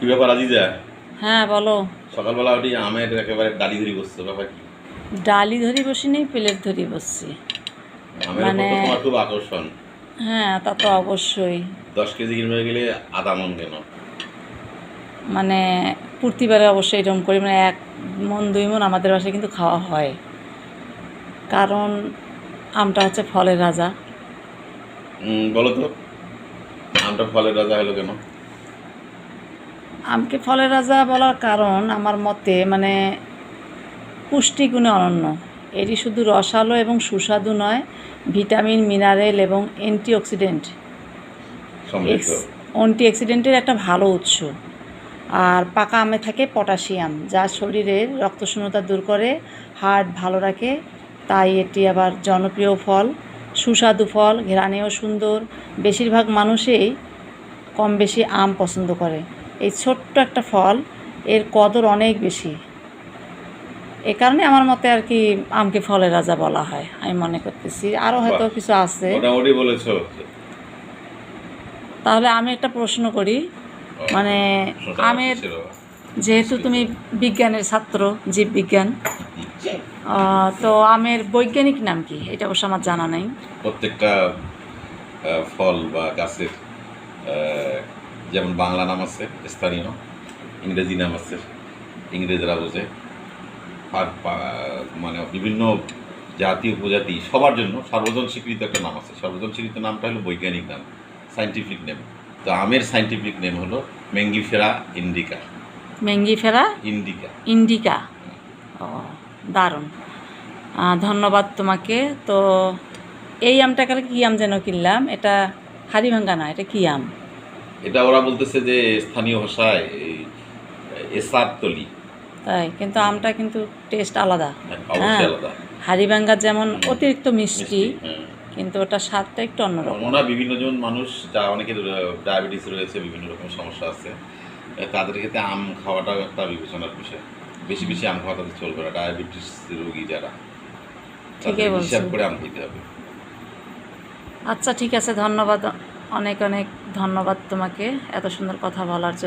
কি ব্যাপার আজিজা? হ্যাঁ বলো। সকালবেলা ওটি আমের একেবারে ডালি ধরি বসছে ব্যাপার কি? ডালি ধরি বসি নেই প্লেট ধরি বসছি। মানে- তোমার খুব আকর্ষণ। হ্যাঁ তা তো অবশ্যই। দশ কেজি কিনবে গেলে আধা মন কেন? মানে প্রতিবারে অবশ্যই এরকম করি মানে এক মন দুই মন আমাদের বাসায় কিন্তু খাওয়া হয়। কারণ আমটা হচ্ছে ফলের রাজা। বলো তো আমটা ফলের রাজা হলো কেন? আমকে ফলের রাজা বলার কারণ আমার মতে মানে পুষ্টিগুণে অনন্য। এটি শুধু রসালো এবং সুস্বাদু নয় ভিটামিন মিনারেল এবং অ্যান্টিঅক্সিডেন্ট। সমৃদ্ধ। অ্যান্টি অক্সিডেন্টের একটা ভালো উৎস। আর পাকা আমে থাকে পটাশিয়াম যা শরীরের রক্তশূন্যতা দূর করে হার্ট ভালো রাখে। তাই এটি আবার জনপ্রিয় ফল সুস্বাদু ফল ঘ্রাণেও সুন্দর। বেশিরভাগ মানুষই কম বেশি আম পছন্দ করে। এই ছোট্ট একটা ফল এর কদর অনেক বেশি। এ কারণে আমার মতে আর কি আমকে ফলের রাজা বলা হয় আমি মনে করতেছি। আরও হয়তো কিছু আছে। তাহলে আমি একটা প্রশ্ন করি। মানে আমের যেহেতু তুমি বিজ্ঞানের ছাত্র জীববিজ্ঞান তো আমের বৈজ্ঞানিক নাম কি? এটা অবশ্য আমার জানা নেই। প্রত্যেকটা ফল বা গাছের যেমন বাংলা নাম আছে স্থানীয় ইংরেজি নাম আছে ইংরেজরা বোঝে। আর মানে বিভিন্ন জাতি উপজাতি সবার জন্য সর্বজন স্বীকৃত একটা নাম আছে। সর্বজন স্বীকৃত নামটা হলো বৈজ্ঞানিক নাম সাইন্টিফিক নেম তো আমের সাইন্টিফিক নেম হলো Mangifera indica Mangifera indica indica ও দারুণ। ধন্যবাদ তোমাকে। তো এই আমটা কালে কী আম যেন কিনলাম? এটা হাড়িভাঙ্গা না এটা কী আম? এটা ওরা বলতেছে যে স্থানীয় ভাষায় এই এসার তলি। তাই কিন্তু আমটা কিন্তু টেস্ট আলাদা। হ্যাঁ আলাদা। হাড়িভাঙ্গা যেমন অতিরিক্ত মিষ্টি হ্যাঁ। কিন্তু ওটার স্বাদটা একটু অন্যরকম। ওরা বিভিন্ন জন মানুষ যা অনেকের ডায়াবেটিস রয়েছে বিভিন্ন রকম সমস্যা আছে তাদের ক্ষেত্রে আম খাওয়াটাও একটা বিবেচনার বিষয়। বেশি বেশি আম খাওয়া তাদের চলবে না ডায়াবেটিস রোগী যারা ঠিকই বলছো। হিসাব করে আম খেতে হবে। আচ্ছা ঠিক আছে ধন্যবাদ। অনেক অনেক ধন্যবাদ তোমাকে এত সুন্দর কথা বলার জন্য।